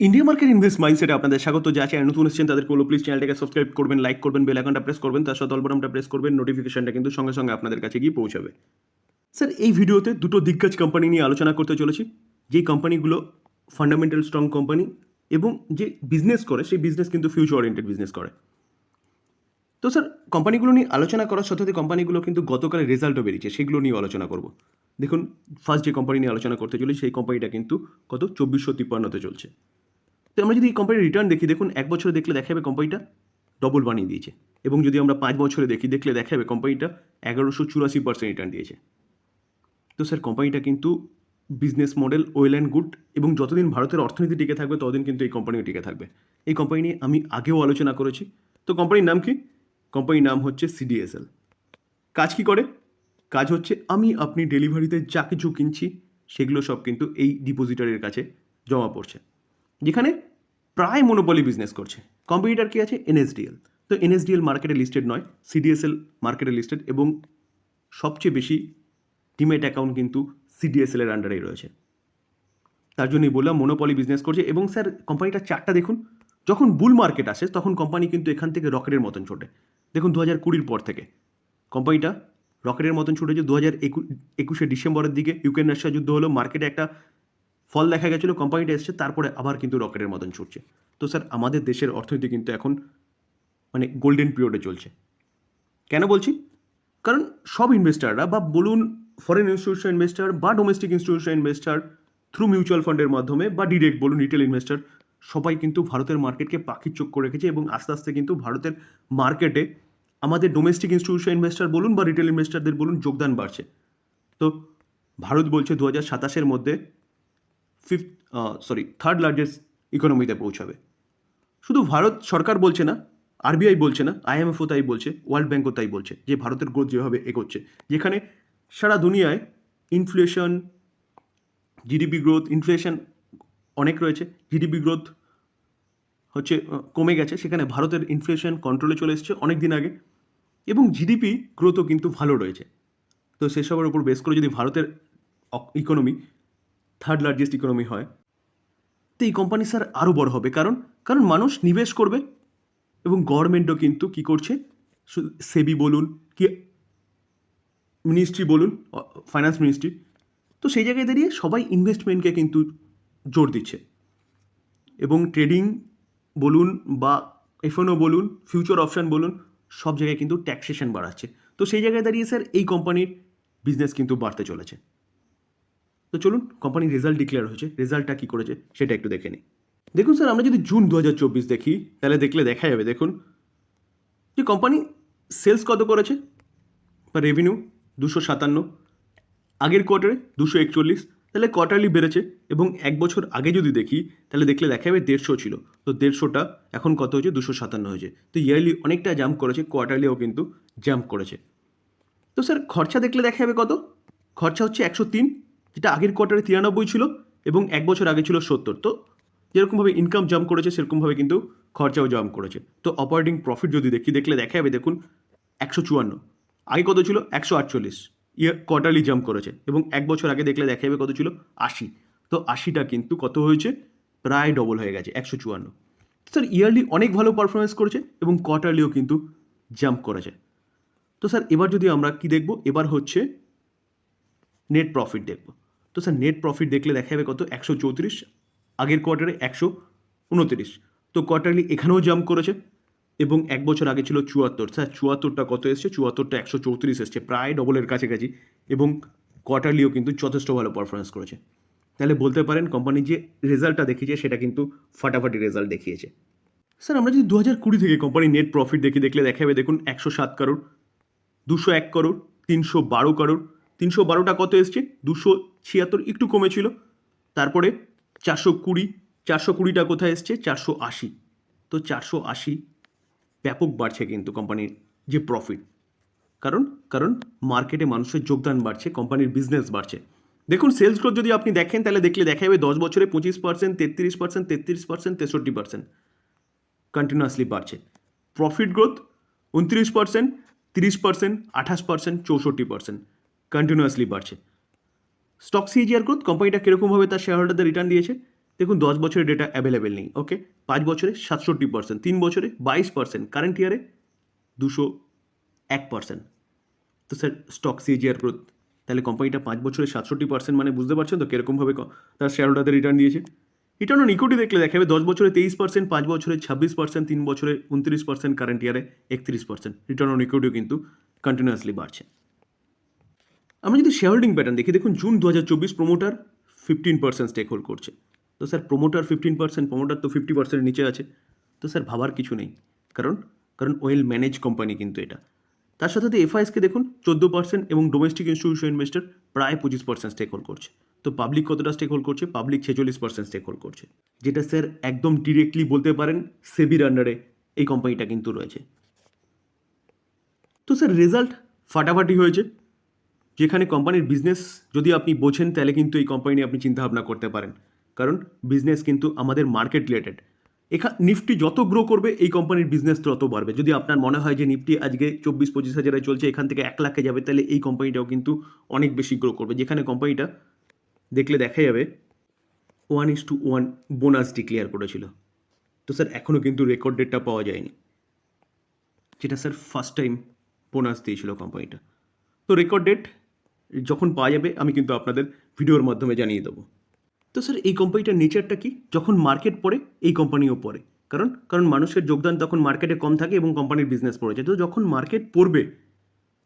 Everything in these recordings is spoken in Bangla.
ইন্ডিয়া মার্কেট ইনভেস্ট মাইন্ডসেটে আপনাদের স্বাগত যা চ্যানেল নতুন এসেছেন তাদেরকে বলো প্লিজ চ্যানেলটাকে সাবস্ক্রাইব করবেন লাইক করবেন বেল আইকনটা প্রেস করবেন, তার সাথে অলবটনটা প্রেস করবেন নোটিফিকেশনটা কিন্তু সঙ্গে সঙ্গে আপনাদের কাছে গিয়ে পৌঁছাবে। স্যার এই ভিডিওতে দুটো দিগ্গজ কোম্পানি নিয়ে আলোচনা করতে চলেছি। যেই কোম্পানিগুলো ফান্ডামেন্টাল স্ট্রং কোম্পানি এবং যে বিজনেস করে, সেই বিজনেস কিন্তু ফিউচার ওরিয়েন্টেড বিজনেস করে। তো স্যার কোম্পানিগুলো নিয়ে আলোচনা করার সাথে কোম্পানিগুলো কিন্তু গতকালের রেজাল্টও বেরিয়েছে, সেগুলো নিয়ে আলোচনা করব। দেখুন ফার্স্ট যে কোম্পানি নিয়ে আলোচনা করতে চলি সেই কোম্পানিটা কিন্তু কত? চব্বিশশো তিপ্পান্নতে চলছে। তো আমরা যদি এই কোম্পানির রিটার্ন দেখি, দেখুন, এক বছরে দেখলে দেখা যাবে কোম্পানিটা ডবল বানিয়ে দিয়েছে। এবং যদি আমরা পাঁচ বছরে দেখি, দেখলে দেখা যাবে কোম্পানিটা এগারোশো চুরাশি পার্সেন্ট রিটার্ন দিয়েছে। তো স্যার কোম্পানিটা কিন্তু business model well and good এবং যতদিন ভারতের অর্থনীতি টিকে থাকবে, ততদিন কিন্তু এই কোম্পানিও টিকে থাকবে। এই কোম্পানি নিয়ে আমি আগেও আলোচনা করেছি। তো কোম্পানির নাম কি? কোম্পানির নাম হচ্ছে সিডিএসএল কাজ কি করে? কাজ হচ্ছে আমি আপনি ডেলিভারিতে যা কিছু কিনছি, সেগুলো সব কিন্তু এই ডিপোজিটারের কাছে জমা পড়ছে। যেখানে প্রায় মনোপলি বিজনেস করছে। কম্পিটিটার কি আছে? এনএসডিএল তো এনএসডিএল মার্কেটে লিস্টেড নয় সিডিএসএল মার্কেটে লিস্টেড এবং সবচেয়ে বেশি ডিমেট অ্যাকাউন্ট কিন্তু সিডিএসএল এর আন্ডারেই রয়েছে। তার জন্যই বললাম মনোপলি বিজনেস করছে এবং স্যার কোম্পানিটার চারটা দেখুন, যখন বুল মার্কেট আসে, তখন কোম্পানি কিন্তু এখান থেকে রকেটের মতন ছোটে। দেখুন দু হাজার কুড়ির পর থেকে কোম্পানিটা রকেটের মতন ছুটেছে। দু হাজার একু একুশে ডিসেম্বরের দিকে ইউক্রেন রাশিয়া যুদ্ধ হলো মার্কেটে একটা ফল দেখা গেছিল কোম্পানিটা এসছে, তারপরে আবার কিন্তু রকেটের মতন ছুটছে। তো স্যার, আমাদের দেশের অর্থনীতি কিন্তু এখন মানে গোল্ডেন পিরিয়ডে চলছে। কেন বলছি? কারণ সব ইনভেস্টাররা বা বলুন ফরেন ইনস্টিটিউশন ইনভেস্টার বা domestic institution investor through mutual ফান্ডের মাধ্যমে বা ডিরেক্ট বলুন রিটেল ইনভেস্টার সবাই কিন্তু ভারতের মার্কেটকে পাখির চোখ করে রেখেছে এবং আস্তে আস্তে কিন্তু ভারতের মার্কেটে আমাদের ডোমেস্টিক ইনস্টিটিউশন ইনভেস্টার বলুন বা রিটেল ইনভেস্টারদের বলুন যোগদান বাড়ছে। তো ভারত বলছে দু হাজার সাতাশের মধ্যে ফিফথ সরি থার্ড লার্জেস্ট ইকোনমিতে পৌঁছাবে। শুধু ভারত সরকার বলছে না আরবিআই বলছে না আইএমএফও তাই বলছে ওয়ার্ল্ড ব্যাঙ্কও তাই বলছে, যে ভারতের গ্রোথ যেভাবে এগোচ্ছে। যেখানে সারা দুনিয়ায় ইনফ্লেশন জিডিপি গ্রোথ ইনফ্লেশন অনেক রয়েছে। জিডিপি গ্রোথ হচ্ছে কমে গেছে। সেখানে ভারতের ইনফ্লেশন কন্ট্রোলে চলে এসেছে অনেক দিন আগে। এবং জিডিপি গ্রোথও কিন্তু ভালো রয়েছে। তো সেসবের উপর বেস করে যদি ভারতের ইকোনমি থার্ড লার্জেস্ট ইকোনমি হয়। তো এই কোম্পানি স্যার আরও বড় হবে। কারণ কারণ মানুষ নিবেশ করবে এবং গভর্নমেন্টও কিন্তু কী করছে? সেবি বলুন কি মিনিস্ট্রি বলুন ফাইন্যান্স মিনিস্ট্রি তো সেই জায়গায় দাঁড়িয়ে সবাই ইনভেস্টমেন্টকে কিন্তু জোর দিচ্ছে। এবং ট্রেডিং বলুন বা এফএনও বলুন ফিউচার অপশান বলুন, সব জায়গায় কিন্তু ট্যাক্সেশন বাড়াচ্ছে। তো সেই জায়গায় দাঁড়িয়ে স্যার এই কোম্পানির বিজনেস কিন্তু বাড়তে চলেছে। তো চলুন কোম্পানির রেজাল্ট ডিক্লেয়ার হয়েছে। রেজাল্টটা কী করেছে সেটা একটু দেখে নিই। দেখুন স্যার আমরা যদি জুন দু হাজার চব্বিশ দেখি, তাহলে দেখলে দেখা যাবে দেখুন। যে কোম্পানি সেলস কত করেছে? বা রেভিনিউ দুশো সাতান্ন, আগের কোয়ার্টারে দুশো একচল্লিশ, তাহলে কোয়ার্টারলি বেড়েছে এবং এক বছর আগে যদি দেখি, তাহলে দেখলে দেখা যাবে দেড়শো ছিল। তো দেড়শোটা এখন কত হয়েছে? দুশো সাতান্ন হয়েছে। তো ইয়ারলি অনেকটা জাম্প করেছে কোয়ার্টারলিও কিন্তু জাম্প করেছে। তো স্যার খরচা দেখলে দেখা যাবে কত? খরচা হচ্ছে একশো তিন যেটা আগের কোয়ার্টারে তিরানব্বই ছিল এবং এক বছর আগে ছিল সত্তর। তো যেরকমভাবে ইনকাম জাম্প করেছে, সেরকমভাবে কিন্তু খরচাও জাম্প করেছে। তো অপারেটিং প্রফিট যদি দেখি, দেখলে দেখা যাবে দেখুন, একশো চুয়ান্ন। আগে কত ছিল? একশো আটচল্লিশ। ইয়ার কোয়ার্টারলি জাম্প করেছে এবং এক বছর আগে দেখলে দেখা যাবে কত ছিল? আশি। তো আশিটা কিন্তু কত হয়েছে? প্রায় ডবল হয়ে গেছে, একশো চুয়ান্ন। স্যার ইয়ারলি অনেক ভালো পারফরমেন্স করেছে এবং কোয়ার্টারলিও কিন্তু জাম্প করেছে। তো স্যার এবার যদি আমরা কি দেখব? এবার হচ্ছে নেট প্রফিট দেখব। তো স্যার নেট প্রফিট দেখলে দেখা যাবে কত? একশো চৌত্রিশ, আগের কোয়ার্টারে একশো উনত্রিশ। তো কোয়ার্টারলি এখানেও জাম্প করেছে এবং এক বছর আগে ছিল চুয়াত্তর। স্যার, চুয়াত্তরটা কত এসছে? চুয়াত্তরটা একশো চৌত্রিশ এসছে, প্রায় ডবলের কাছাকাছি এবং কোয়ার্টারলিও কিন্তু যথেষ্ট ভালো পারফরমেন্স করেছে। তাহলে বলতে পারেন কোম্পানি যে রেজাল্টটা দেখিয়েছে, সেটা কিন্তু ফাটাফাটি রেজাল্ট দেখিয়েছে। স্যার, আমরা যদি দু হাজার কুড়ি থেকে কোম্পানি নেট প্রফিট দেখি, দেখলে দেখা যাবে দেখুন একশো সাত কারোর দুশো এক করোড় তিনশো বারো করোড় তিনশো বারোটা কত এসছে? দুশো ছিয়াত্তর একটু কমেছিল। তারপরে চারশো কুড়ি, চারশো কুড়িটা কোথায় এসছে? চারশো আশি। তো চারশো আশি ব্যাপক বাড়ছে কিন্তু কোম্পানির যে প্রফিট কারণ কারণ মার্কেটে মানুষের যোগদান বাড়ছে, কোম্পানির বিজনেস বাড়ছে। দেখুন সেলস গ্রোথ যদি আপনি দেখেন, তাহলে দেখলে দেখা যাবে দশ বছরে পঁচিশ পার্সেন্ট তেত্রিশ পার্সেন্ট তেত্রিশ পার্সেন্ট তেষট্টি পার্সেন্ট কন্টিনিউয়াসলি বাড়ছে। প্রফিট গ্রোথ উনত্রিশ পার্সেন্ট তিরিশ পার্সেন্ট আঠাশ পার্সেন্ট চৌষট্টি পার্সেন্ট কন্টিনিউয়াসলি বাড়ছে। স্টক সিজিআর গ্রোথ কোম্পানিটা কীরকমভাবে তার শেয়ার হোল্ডারদের রিটার্ন দিয়েছে? দেখুন, দশ বছরের ডেটা অ্যাভেলেবেল নেই ওকে পাঁচ বছরে সাতষট্টি পার্সেন্ট তিন বছরে বাইশ পার্সেন্ট কারেন্ট ইয়ারে দুশো এক পার্সেন্ট তো স্যার স্টক সিজিআর গ্রোথ তাহলে কোম্পানিটা পাঁচ বছরে সাতষট্টি পার্সেন্ট মানে বুঝতে পারছেন তো কীরকমভাবে তার শেয়ার হোল্ডারদের রিটার্ন দিয়েছে? রিটার্ন অন ইকুইটি দেখলে দেখা যাবে দশ বছরে তেইশ পার্সেন্ট পাঁচ বছরে ছাব্বিশ পার্সেন্ট তিন বছরে উনত্রিশ পার্সেন্ট কারেন্ট ইয়ারে একত্রিশ পার্সেন্ট রিটার্ন অন ইকুইটিও কিন্তু কন্টিনিউয়াসলি বাড়ছে। আমরা যদি শেয়ার হোল্ডিং প্যাটার্ন দেখি, দেখুন জুন দু হাজার চব্বিশ promoter fifteen percent stake hold করছে। তো sir promoter fifteen percent promoter তো ফিফটি পার্সেন্টের নিচে আছে। তো স্যার ভাবার কিছু নেই। কারণ কারণ ওয়েল ম্যানেজ কোম্পানি কিন্তু এটা। তার সাথে সাথে এফআইএসকে দেখুন, চোদ্দ পার্সেন্ট এবং ডোমেস্টিক ইনস্টিটিউশন ইনভেস্টর প্রায় পঁচিশ পার্সেন্ট স্টেক হোল্ড করছে। তো পাবলিক কতটা স্টেক হোল্ড করছে? পাবলিক ছেচল্লিশ পার্সেন্ট স্টেক হোল্ড করছে। যেটা স্যার একদম ডিরেক্টলি বলতে পারেন সেবির আন্ডারে এই কোম্পানিটা কিন্তু রয়েছে। তো স্যার রেজাল্ট ফাটাফাটি হয়েছে। যেখানে কোম্পানির বিজনেস যদি আপনি বোঝেন, তাহলে কিন্তু এই কোম্পানি নিয়ে আপনি চিন্তাভাবনা করতে পারেন। কারণ বিজনেস কিন্তু আমাদের মার্কেট রিলেটেড এখা নিফটি যত গ্রো করবে, এই কোম্পানির বিজনেস তত বাড়বে। যদি আপনার মনে হয় যে নিফটি আজকে চব্বিশ, পঁচিশ হাজারে চলছে, এখান থেকে এক লাখে যাবে, তাহলে এই কোম্পানিটাও কিন্তু অনেক বেশি গ্রো করবে। যেখানে কোম্পানিটা দেখলে দেখা যাবে one is two one bonus declare করেছিল। তো স্যার এখনও কিন্তু রেকর্ড ডেটটা পাওয়া যায়নি। যেটা স্যার ফার্স্ট টাইম বোনাস দিয়েছিল কোম্পানিটা তো রেকর্ড ডেট যখন পাওয়া যাবে, আমি কিন্তু আপনাদের ভিডিওর মাধ্যমে জানিয়ে দেবো। তো স্যার, এই কোম্পানিটার নেচারটা কি? যখন মার্কেট পড়ে, এই কোম্পানিও পড়ে। কারণ কারণ মানুষের যোগদান তখন মার্কেটে কম থাকে এবং কোম্পানির বিজনেস পড়ে যায়। তো যখন মার্কেট পড়বে,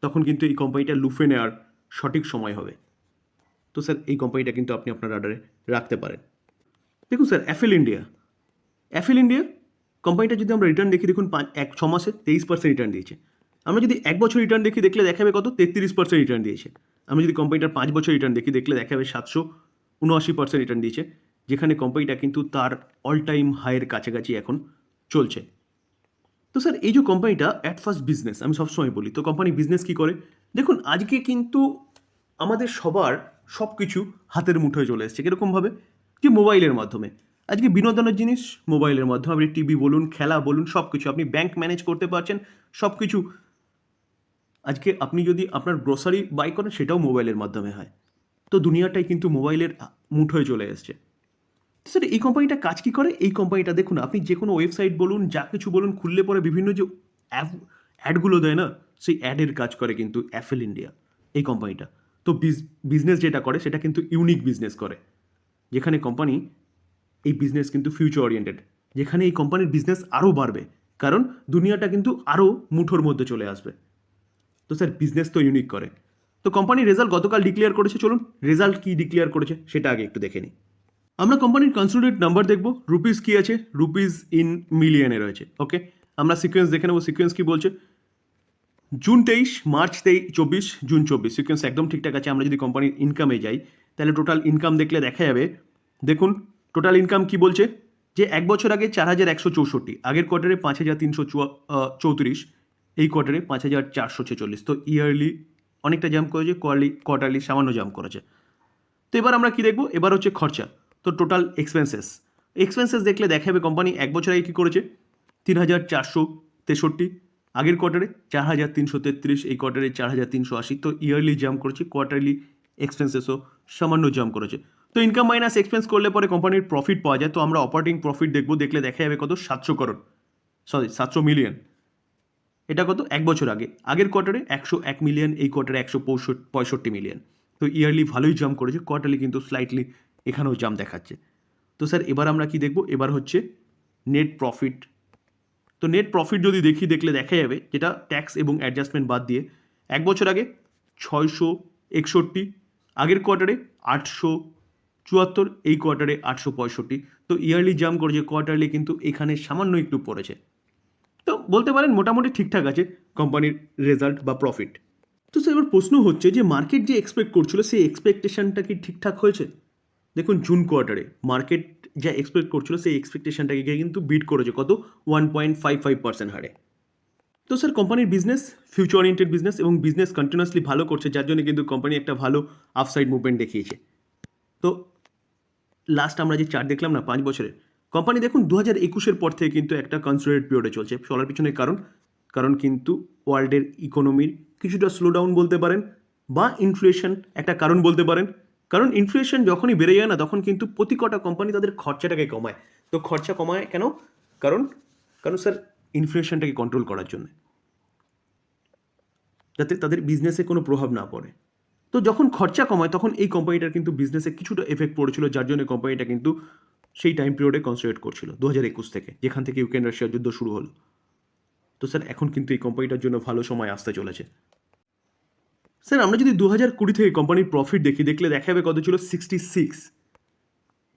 তখন কিন্তু এই কোম্পানিটা লুফে নেওয়ার সঠিক সময় হবে। তো স্যার, এই কোম্পানিটা কিন্তু আপনি আপনার রাডারে রাখতে পারেন। দেখুন sir Affle India Affle India কোম্পানিটা যদি আমরা রিটার্ন দেখি, দেখুন পাঁচ, এক, ছ মাসে তেইশ পার্সেন্ট রিটার্ন দিয়েছে। আমরা যদি এক বছর রিটার্ন দেখি, দেখলে দেখাবে কত? তেত্রিশ পার্সেন্ট রিটার্ন দিয়েছে। আমরা যদি কোম্পানিটার পাঁচ বছর রিটার্ন দেখি, দেখলে দেখাবে সাতশো উনআশি পার্সেন্ট রিটার্ন দিয়েছে। যেখানে কোম্পানিটা কিন্তু তার অল টাইম হাইয়ের কাছাকাছি এখন চলছে। তো স্যার এই যে কোম্পানিটা অ্যাট ফার্স্ট বিজনেস আমি সবসময় বলি, তো কোম্পানি বিজনেস কী করে? দেখুন, আজকে কিন্তু আমাদের সবার সব কিছু হাতের মুঠোয় চলে এসছে। কীরকমভাবে যে মোবাইলের মাধ্যমে। আজকে বিনোদনের জিনিস মোবাইলের মাধ্যমে। আপনি টিভি বলুন, খেলা বলুন সব কিছু আপনি ব্যাংক ম্যানেজ করতে পারছেন সব কিছু আজকে আপনি যদি আপনার গ্রোসারি বাই করেন, সেটাও মোবাইলের মাধ্যমে হয়। তো দুনিয়াটাই কিন্তু মোবাইলের মুঠোয় চলে এসছে। স্যার এই কোম্পানিটা কাজ কী করে? এই কোম্পানিটা দেখুন, আপনি যে কোনো ওয়েবসাইট বলুন, যা কিছু বলুন, খুললে পরে বিভিন্ন যে অ্যাপ অ্যাডগুলো দেয় না, সেই অ্যাডের কাজ করে কিন্তু অ্যাফেল ইন্ডিয়া এই কোম্পানিটা তো বিজনেস যেটা করে, সেটা কিন্তু ইউনিক বিজনেস করে। যেখানে কোম্পানি এই বিজনেস কিন্তু ফিউচার ওরিয়েন্টেড যেখানে এই কোম্পানির বিজনেস আরও বাড়বে। কারণ দুনিয়াটা কিন্তু আরও মুঠোর মধ্যে চলে আসবে। তো স্যার বিজনেস তো ইউনিক করে। তো কোম্পানির রেজাল্ট গতকাল ডিক্লেয়ার করেছে, চলুন। রেজাল্ট কি ডিক্লেয়ার করেছে, সেটা আগে একটু দেখে নিই। আমরা কোম্পানির কনসোলিডেট নাম্বার দেখব রুপিস কি আছে রুপিস ইন মিলিয়নে রয়েছে ওকে আমরা সিকোয়েন্স দেখে নেব সিকোয়েন্স কি বলছে। জুন তেইশ মার্চ তেইশ চব্বিশ জুন চব্বিশ সিকোয়েন্স একদম ঠিকঠাক আছে, আমরা যদি কোম্পানির ইনকামে যাই, তাহলে টোটাল ইনকাম দেখলে দেখা যাবে। দেখুন টোটাল ইনকাম কি বলছে? যে এক বছর আগে চার হাজার একশো চৌষট্টি, আগের কোয়ার্টারে পাঁচ হাজার তিনশো চৌত্রিশ এই কোয়ার্টারে পাঁচ হাজার চারশো ছেচল্লিশ। তো ইয়ারলি অনেকটা জাম্প করেছে কোয়ার্লি কোয়ার্টারলি সামান্য জাম্প করেছে। তো এবার আমরা কী দেখব? এবার হচ্ছে খরচা। তো টোটাল এক্সপেন্সেস এক্সপেন্সেস দেখলে দেখা যাবে কোম্পানি এক বছর আগে কী করেছে? তিন হাজার চারশো তেষট্টি। আগের কোয়ার্টারে চার হাজার তিনশো তেত্রিশ, এই কোয়ার্টারে চার হাজার তিনশো আশি। তো ইয়ারলি জাম্প করেছে কোয়ার্টারলি এক্সপেন্সেসও সামান্য জাম্প করেছে। তো ইনকাম মাইনাস এক্সপেন্স করলে পরে কোম্পানির প্রফিট পাওয়া যায়। তো আমরা অপারেটিং প্রফিট দেখব, দেখলে দেখা যাবে কত? সাতশো করোড় সরি সাতশো মিলিয়ন এটা কত? এক বছর আগে। আগের কোয়ার্টারে একশো এক মিলিয়ন এই কোয়ার্টারে একশো পঁয়ষট্টি মিলিয়ন তো ইয়ারলি ভালোই জাম্প করেছে। কোয়ার্টারলি কিন্তু স্লাইটলি এখানেও জাম্প দেখাচ্ছে। তো স্যার এবার আমরা কি দেখব? এবার হচ্ছে নেট প্রফিট তো নেট প্রফিট যদি দেখি, দেখলে দেখা যাবে যেটা ট্যাক্স এবং অ্যাডজাস্টমেন্ট বাদ দিয়ে, এক বছর আগে ছয়শো একষট্টি, আগের কোয়ার্টারে আটশো চুয়াত্তর, এই কোয়ার্টারে আটশো পঁয়ষট্টি। তো ইয়ারলি জাম্প করেছে। কোয়ার্টারলি কিন্তু এখানে সামান্য একটু পড়েছে। তো বলতে পারেন মোটামুটি ঠিকঠাক আছে কোম্পানির রেজাল্ট বা প্রফিট তো স্যার এবার প্রশ্ন হচ্ছে যে মার্কেট যে এক্সপেক্ট করছিল, সেই এক্সপেকটেশনটা কি ঠিকঠাক হয়েছে? দেখুন জুন কোয়ার্টারে মার্কেট যা এক্সপেক্ট করছিল, সেই এক্সপেকটেশনটাকে কিন্তু বিট করেছে। কত? One point five five percent হারে। তো স্যার কোম্পানির বিজনেস ফিউচার ওরিয়েন্টেড বিজনেস এবং বিজনেস কন্টিনিউয়াসলি ভালো করছে, যার জন্য কিন্তু কোম্পানি একটা ভালো আফসাইড মুভমেন্ট দেখিয়েছে। তো লাস্ট আমরা যে চার্ট দেখলাম না, পাঁচ বছরে কোম্পানি দেখুন দু হাজার একুশের পর থেকে কিন্তু একটা কনসোলিডেট পিরিয়ডে চলছে। চলার পিছনে কারণ কারণ কিন্তু ওয়ার্ল্ডের ইকোনমির কিছুটা স্লো ডাউন বলতে পারেন বা ইনফ্লেশন একটা কারণ বলতে পারেন। কারণ ইনফ্লেশন যখনই বেড়ে যায় না, তখন কিন্তু প্রতি কটা কোম্পানি তাদের খরচাটাকে কমায়। তো খরচা কমায় কেন? কারণ কারণ স্যার ইনফ্লেশনটাকে কন্ট্রোল করার জন্য। যাতে তাদের বিজনেসে কোনো প্রভাব না পড়ে। তো যখন খরচা কমায়, তখন এই কোম্পানিটার কিন্তু বিজনেসে কিছুটা এফেক্ট পড়েছিল, যার জন্য কোম্পানিটা কিন্তু সেই টাইম পিরিয়ডে কনসেন্ট্রেট করছিল দু হাজার একুশ থেকে, যেখান থেকে ইউক্রেন রাশিয়ার যুদ্ধ শুরু হলো। তো স্যার এখন কিন্তু এই কোম্পানিটার জন্য ভালো সময় আসতে চলেছে। স্যার আমরা যদি দু হাজার কুড়ি থেকে কোম্পানির প্রফিট দেখি, দেখলে দেখা যাবে কত ছিল? সিক্সটি সিক্স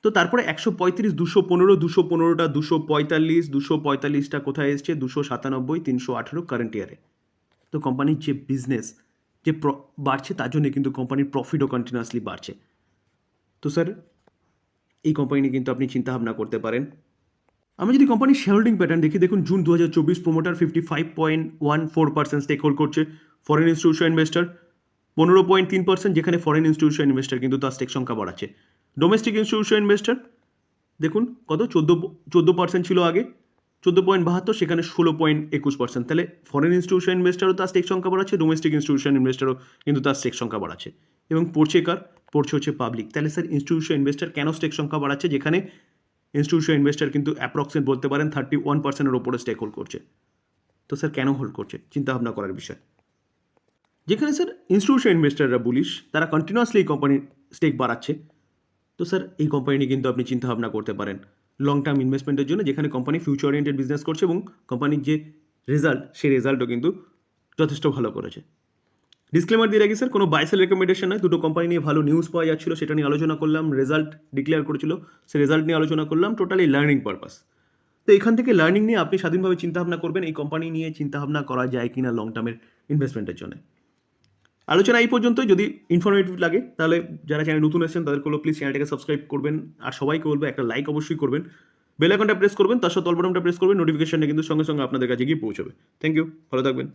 তো তারপরে একশো পঁয়ত্রিশ, দুশো পনেরো, দুশো পনেরোটা, দুশো পঁয়তাল্লিশ, দুশো পঁয়তাল্লিশটা কোথায় এসছে? দুশো সাতানব্বই, তিনশো আঠেরো কারেন্ট ইয়ারে তো কোম্পানির যে বিজনেস যে বাড়ছে, তার জন্য কিন্তু কোম্পানির প্রফিটও কন্টিনিউয়াসলি বাড়ছে। তো স্যার এই কোম্পানি নিয়ে কিন্তু আপনি চিন্তাভাবনা করতে পারেন। আমি যদি কোম্পানির শেয়ার হোল্ডিং প্যাটার্ন দেখি, দেখুন জুন দু হাজার চব্বিশ promoter fifty five point one four percent stake hold করছে ফরেন ইনস্টিটিউশন ইনভেস্টার পনেরো পয়েন্ট তিন পার্সেন্ট যেখানে ফরেন ইনস্টিটিউশন ইনভেস্টার কিন্তু তার স্টেক সংখ্যা বাড়াচ্ছে। ডোমেস্টিক ইনস্টিটিউশন ইনভেস্টার দেখুন কত? চোদ্দ চোদ্দ পার্সেন্ট ছিল আগে। চোদ্দ পয়েন্ট বাহাত্তর, সেখানে ষোলো পয়েন্ট একুশ পার্সেন্ট তাহলে ফরেন ইনস্টিটিউশন ইনভেস্টারও তার স্টেক সংখ্যা বাড়াচ্ছে ডোমেস্টিক ইনস্টিটিউশন ইনভেস্টারও কিন্তু তার স্টেক সংখ্যা বাড়াচ্ছে। এবং পড়ছে কার পড়ছে হচ্ছে পাবলিক তাহলে স্যার ইনস্টিটিউশন ইনভেস্টার কেন স্টেক সংখ্যা বাড়াচ্ছে? যেখানে ইনস্টিটিউশন ইনভেস্টার কিন্তু অ্যাপ্রক্সিমেট বলতে পারেন থার্টি ওয়ান পার্সেন্টের ওপরে স্টেক হোল্ড করছে। তো স্যার কেন হোল্ড করছে? চিন্তা ভাবনা করার বিষয়। যেখানে স্যার ইনস্টিটিউশন ইনভেস্টাররা বলিস তারা কন্টিনিউয়াসলি এই কোম্পানির স্টেক বাড়াচ্ছে। তো স্যার এই কোম্পানি নিয়ে কিন্তু আপনি চিন্তা ভাবনা করতে পারেন। লং টার্ম ইনভেস্টমেন্টের জন্য যেখানে কোম্পানি ফিউচার ওরিয়েন্টেড বিজনেস করছে এবং কোম্পানির যে রেজাল্ট সেই রেজাল্টও কিন্তু যথেষ্ট ভালো করেছে। ডিসক্লেমার দিয়ে রাখি স্যার কোনো বাইসেল রেকমেন্ডেশন নয়। দুটো কোম্পানি নিয়ে ভালো নিউজ পাওয়া যাচ্ছিল, সেটা নিয়ে আলোচনা করলাম রেজাল্ট ডিক্লেয়ার করেছিল, সেই রেজাল্ট নিয়ে আলোচনা করলাম টোটালি লার্নিং পারপাস তো এখান থেকে লার্নিং নিয়ে আপনি স্বাধীনভাবে চিন্তাভাবনা করবেন, এই কোম্পানি নিয়ে চিন্তাভাবনা করা যায় কি না লং টার্মের ইনভেস্টমেন্টের জন্য। আলোচনা এই পর্যন্তই, যদি ইনফরমেটিভ লাগে, তাহলে যারা চ্যানেল নতুন এসেছেন, তাদেরকে বলব প্লিজ চ্যানেলটাকে সাবস্ক্রাইব করবেন, আর সবাইকে বলব, একটা লাইক অবশ্যই করবেন। বেল আইকনটা প্রেস করবেন, তার সাথে তলবটনটা প্রেস করবেন নোটিফিকেশনটা কিন্তু সঙ্গে সঙ্গে আপনাদের কাছে গিয়ে পৌঁছবে। থ্যাংক ইউ ভালো থাকবেন।